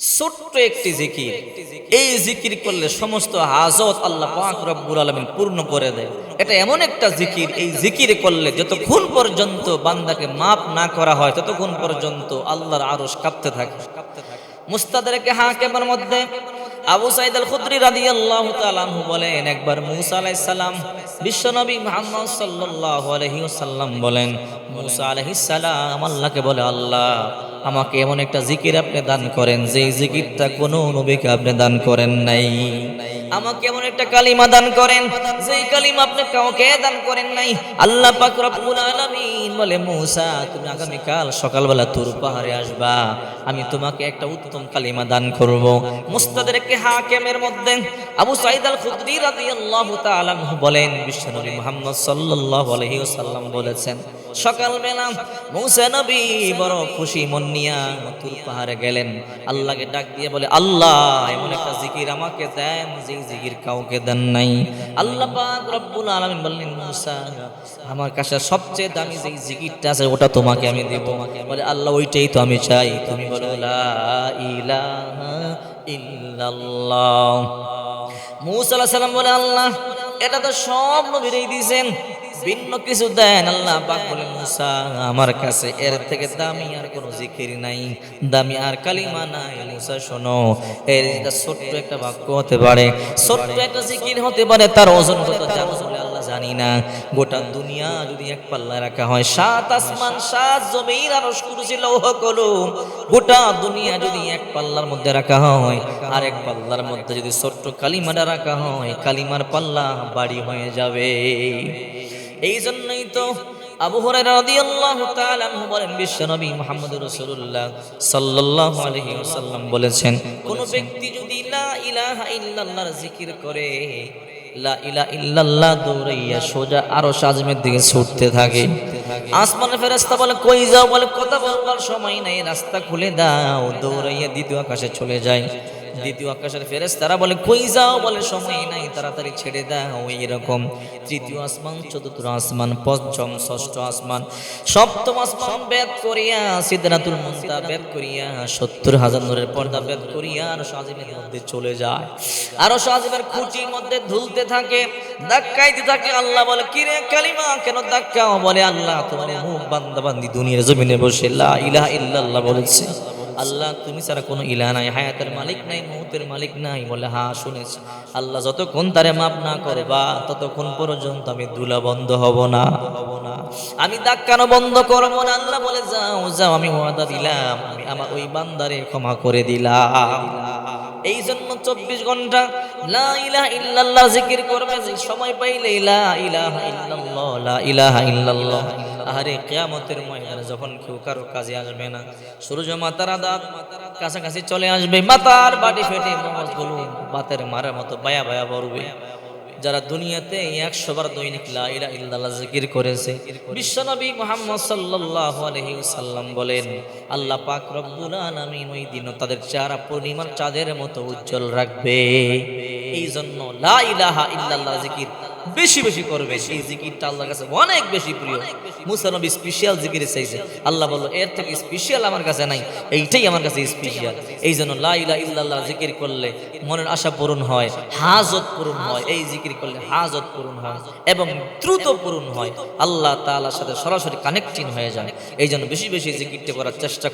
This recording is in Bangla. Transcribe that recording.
ছোট্ট একটি জিকির। এই জিকির করলে সমস্ত হাজত আল্লাহ পাক রব্বুল আলমিন পূর্ণ করে দেয়। এটা এমন একটা জিকির, এই জিকির করলে যতক্ষণ পর্যন্ত বান্দাকে মাপ না করা হয়, ততক্ষণ পর্যন্ত আল্লাহর আরশ কাঁপতে থাকে। মুস্তাদেরকে হাকেমের মধ্যে আবু সাইদ আল খুদ্রি রাদিয়াল্লাহু তাআলা আনহু বলেন, একবার মুসা আলাইহিস সালাম বিশ্বনবী মুহাম্মদ সাল্লাল্লাহু আলাইহি ওয়াসাল্লাম বলেন, মুসা আলাইহিস সালাম আল্লাহকে বলে, আল্লাহ আমাকে এমন একটা জিকির আপনি দান করেন যে জিকিরটা কোনো নবীকে আপনি দান করেন নাই। আমাকে এমন একটা কালিমা দান করেন, যেই কালিমা আপনি কাউকে দান করেন নাই। আল্লাহ পাক রব্বুল আলামিন বলে, মুসা, তুমি আগামী কাল সকালবেলা তুর পাহাড়ে আসবা। আমি তোমাকে একটা উত্তম কালিমা দান করব। মুস্তাদরেকে হাকিমের মধ্যে আবু সাইদ আল খুদরি রাদিয়াল্লাহু তাআলা বলেন বিশ্বনবী মুহাম্মদ সাল্লাল্লাহু আলাইহি ওয়াসাল্লাম বলেছেন সকালবেলা মুসা নবী বড় খুশি মন নিয়া তুর পাহাড়ে গেলেন। আল্লাহকে ডাক দিয়ে বলে, আল্লাহ, এমন একটা জিকির আমাকে দেন যেই জিকির কাউকে দেন নাই। আল্লাহ পাক রব্বুল আলামিন বললেন, মুসা, আমার কাছে সবচেয়ে দামি যেই জিকিরটা আছে ওটা তোমাকে আমি দেব। বলে, আল্লাহ, ওইটাই তো আমি চাই। তুমি বলো, লা ইলাহা ইল্লাল্লাহ। মুসা আলাইহিস সালাম বলে, আল্লাহ, এটা তো সব নবীরাই দিয়েছেন। ভিন্ন কিছু দেন আল্লাহ পাক বলে মুসা, আমার কাছে এর থেকে দামি আর কোনো জিকির নাই। দামি আর কালিমা নাই। মুসা, শোনো, এর ছোট্ট একটা বাক্য হতে পারে। ছোট্ট একটা জিকির হতে পারে, তার ওজন কত জানো আল্লাহ জানি না। গোটা দুনিয়া যদি এক পাল্লা রাখা হয়, সাত আসমান, সাত জমির আরশ কুরসি গোটা দুনিয়া যদি এক পাল্লার মধ্যে রাখা হয়, আর এক পাল্লার মধ্যে যদি ছোট্ট কালিমাটা রাখা হয়, কালিমার পাল্লা বাড়ি হয়ে যাবে। এই জন্যই তো আবু হুরায়রা রাদিয়াল্লাহু তাআলা আনহু বলেন বিশ্বনবী মুহাম্মদুর রাসূলুল্লাহ সাল্লাল্লাহু আলাইহি ওয়াসাল্লাম বলেছেন কোন ব্যক্তি যদি লা ইলাহা ইল্লাল্লাহর জিকির করে লা ইলাহা ইল্লাল্লাহ দৌড়াইয়া সোজা আরও আজমের দিকে ছুটতে থাকে। আসমানের ফেরেশতা বলে কই যাও? বলে কথা বলবার সময় নাই রাস্তা খুলে দাও। দৌড়াইয়া দ্বিতীয় আকাশে চলে যায়। দ্বিতীয় আকাশের ফেরেস তারা বলে, কই যাও? বলে, সময় নাই, তাড়াতাড়ি ছেড়ে দাও, এইরকম। তৃতীয় আসমান, চতুর্থ আসমান, পঞ্চম, ষষ্ঠ আসমান, সপ্তম আসমান বেদ করিয়া সিদ্ধাতুল মুন্তা বেদ করিয়া, সত্তর হাজার নূরের পর্দা বেদ করিয়া, আর সাজিমের মধ্যে চলে যায়। আরও সাজিমের খুঁটির মধ্যে ধুলতে থাকে, ধাক্কাইতে থাকে। আল্লাহ বলে কিরে কালিমা, কেন ধাক্কাও? বলে, আল্লাহ তোমার মুখ বান্দা বান্দি দুনিয়ার জমিনে বসে, লা ইলাহা ইল্লাল্লাহ বলেছে। আল্লাহ, তুমি ছাড়া কোনো ইলা নাই, হায়াতের মালিক নাই, মৌতের মালিক নাই, বলে, হা, শুনেছি। আল্লাহ যতক্ষণ তারে মাপ না করে করবা ততক্ষণ পর্যন্ত আমি দুলা বন্ধ হব না। হব না আমি দাক্কানো বন্ধ করব না। আল্লাহ বলে, যাও যাও, আমি ওয়াদা দিলাম। আমি আমার ওই বান্দারে ক্ষমা করে দিলাম। এই জন্য চব্বিশ ঘণ্টা লা ইল্লাল্লাহ জিকির করবে সময় পাইলে ইল্লাল্লাহ যখন কেউ কাজে আসবে না, সূর্য মাতার কাছাকাছি চলে আসবে, মাতার মগজগুলো বাতের মারার মতো বায়া বায়া পড়বে। যারা দুনিয়াতে একশো বার দৈনিক জিকির করেছে বিশ্বনবী মুহাম্মদ ওয়াসাল্লাম বলেন, আল্লাহ পাক রব্বুল আলামিন ওই দিনও তাদের চেহারা পূর্ণিমার চাঁদের মতো উজ্জ্বল রাখবে। এই জন্য লা ইল্লাল্লাহ জিকির বেশি বেশি করবে। সেই জিকিরটা আল্লাহর কাছে অনেক বেশি প্রিয়। মুসা নবী স্পেশাল জিকির চাইছে আল্লাহ বলল, এর থেকে স্পেশাল আমার কাছে নাই। এইটাই আমার কাছে স্পেশাল এই জন্য লা ইলাহা ইল্লাল্লাহ জিকির করলে মনের আশা পূরণ হয়, হাজত পূরণ হয়। এই জিকির করলে হাজত পূরণ হয় এবং দ্রুত পূরণ হয়। আল্লাহ তাআলার সাথে সরাসরি কানেক্টিং হয়ে যায় এই জন্য বেশি বেশি জিকিরটা করার চেষ্টা